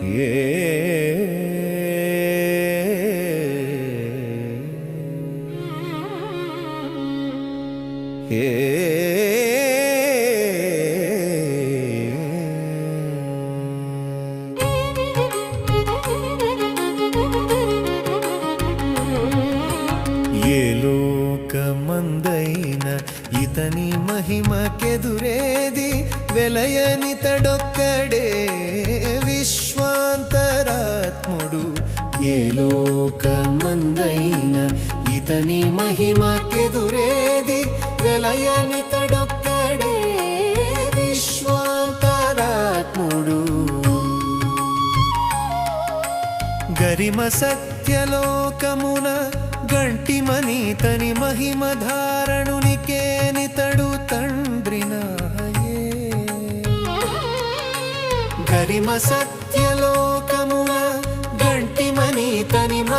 ఏ లోకమందైన ఇతని మహిమకెదురేది వెలయనితడొక్కడే విశ్వాంతరాత్ముడు ఏ లోకమందైన ఇతని మహిమకెదురేది వెలయనితడొక్కడే విశ్వాంతరాత్ముడు. గరిమ సత్యలోకమున గంటిమనీతని మహిమ ధారణునికేనితడు తండ్రినాయే. గరిమ సత్య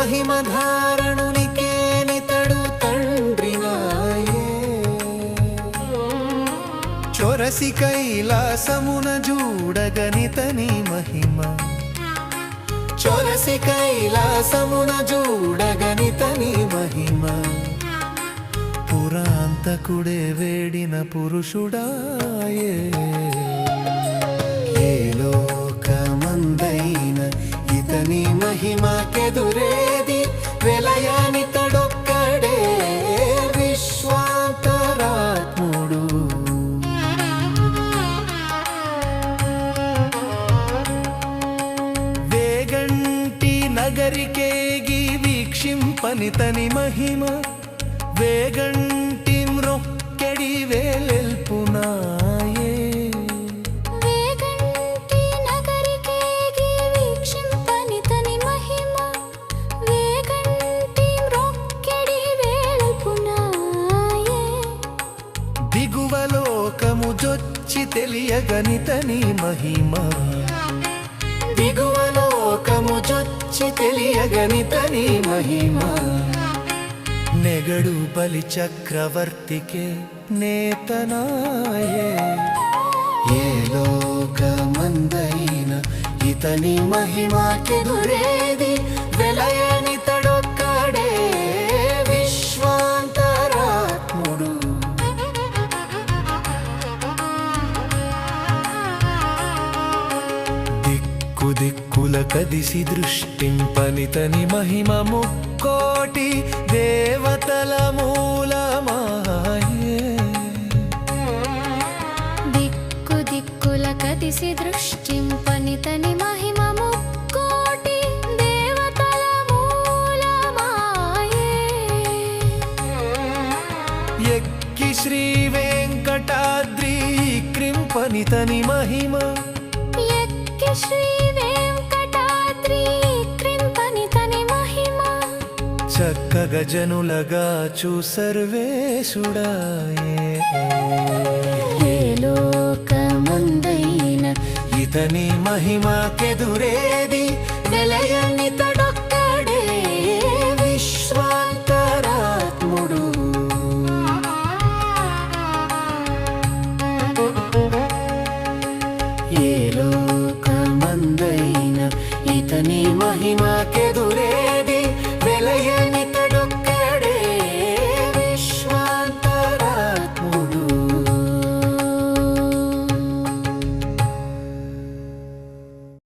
గంటిమనీతని మహిమ ధారణునికేనితడు తండ్రినాయే చొరసి కైలాసమున జూడగనితని మహిమ. చొరసి కైలాసమున జూడగనితని మహిమ. పురాంతకుడే వేడిన పురుషుడాయే. నగరికేగి నగరికేగి వీక్షింపనితని మహిమ వేగంటి మ్రొక్కెడి వేళపునాయే దిగువలోకము జొచ్చి తెలియగనితని మహిమ జొచ్చి తెలియగనితని మహిమ. నెగడు బలి చక్రవర్తికే నేతనాయే. ఏ లోకమందైన ఇతని మహిమకెదురేది వెలయనితడొక్కడే దిక్కు దిక్కుల కదిసి దృష్టింపనితని మహిమ ముక్కోటి దేవతల మూలమాయే. దిక్కు దిక్కుల కదిసి దృష్టింపనితని మహిమ ముక్కోటి దేవతల మూలమాయే. ఎక్కి శ్రీ వెంకటాద్రి క్రింపనితని మహిమ చక్కగా జనులగా చూ సర్వేశుడాయే. లోకమందైన ఇతని మహిమకెదురేది వెలయనితడొక్కడే ఏ లోకమందైన ఇతని మహిమకెదురేది